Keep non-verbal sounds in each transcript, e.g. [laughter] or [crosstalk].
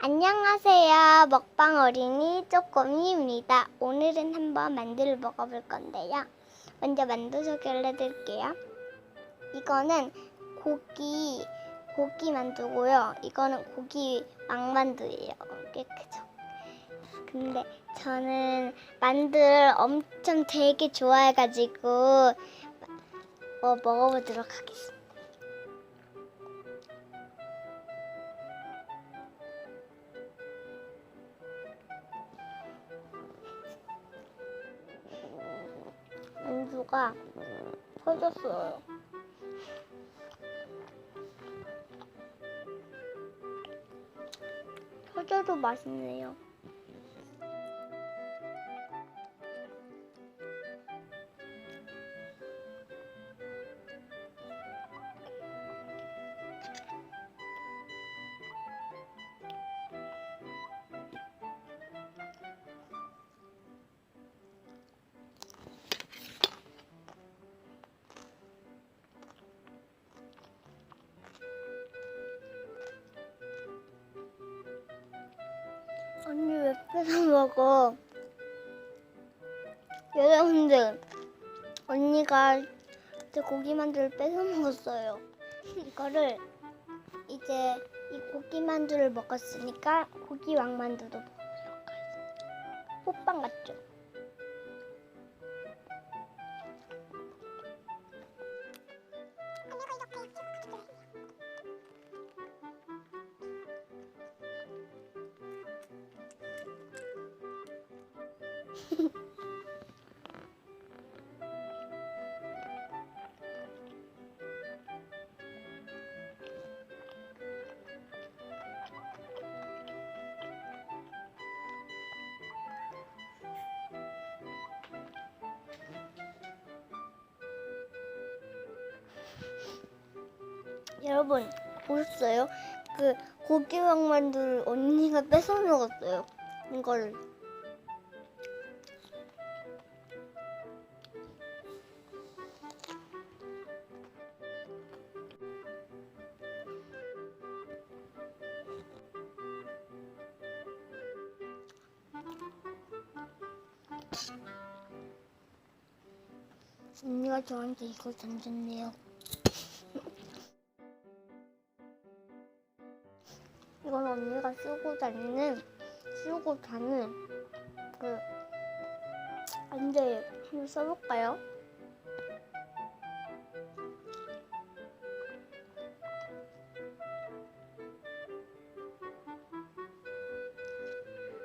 안녕하세요. 먹방 어린이 쪼꼬미입니다. 오늘은 한번 만두를 먹어볼 건데요. 먼저 만두 소개를 해드릴게요. 이거는 고기 고기 만두고요. 이거는 고기 왕만두예요. 꽤 크죠. 근데 저는 만두를 엄청 되게 좋아해가지고 어, 먹어보도록 하겠습니다. 만두가 터졌어요. 터져도 맛있네요. 언니 왜 뺏어 먹어? 여러분들, 언니가 제 고기 만두를 뺏어 먹었어요. [laughs] 이거를 이제 이 고기 만두를 먹었으니까 고기 왕만두도 하겠습니다. 호빵 같죠? 여러분 보셨어요? 그 고기 왕 만두를 언니가 뺏어 먹었어요. 이거 언니가 저한테 이걸 던졌네요. 이건 언니가 쓰고 다니는 쓰고 다는 그 안돼 한번 써볼까요?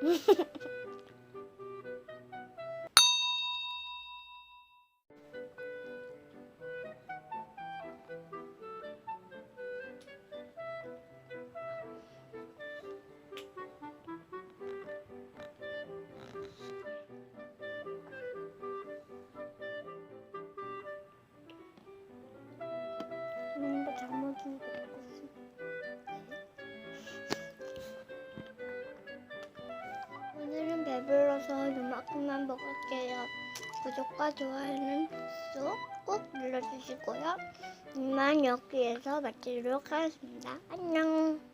[laughs] 배불러서 이만큼만 먹을게요. 구독과 좋아요는 필수 꼭 눌러주시고요. 이만 여기에서 마치도록 하겠습니다. 안녕.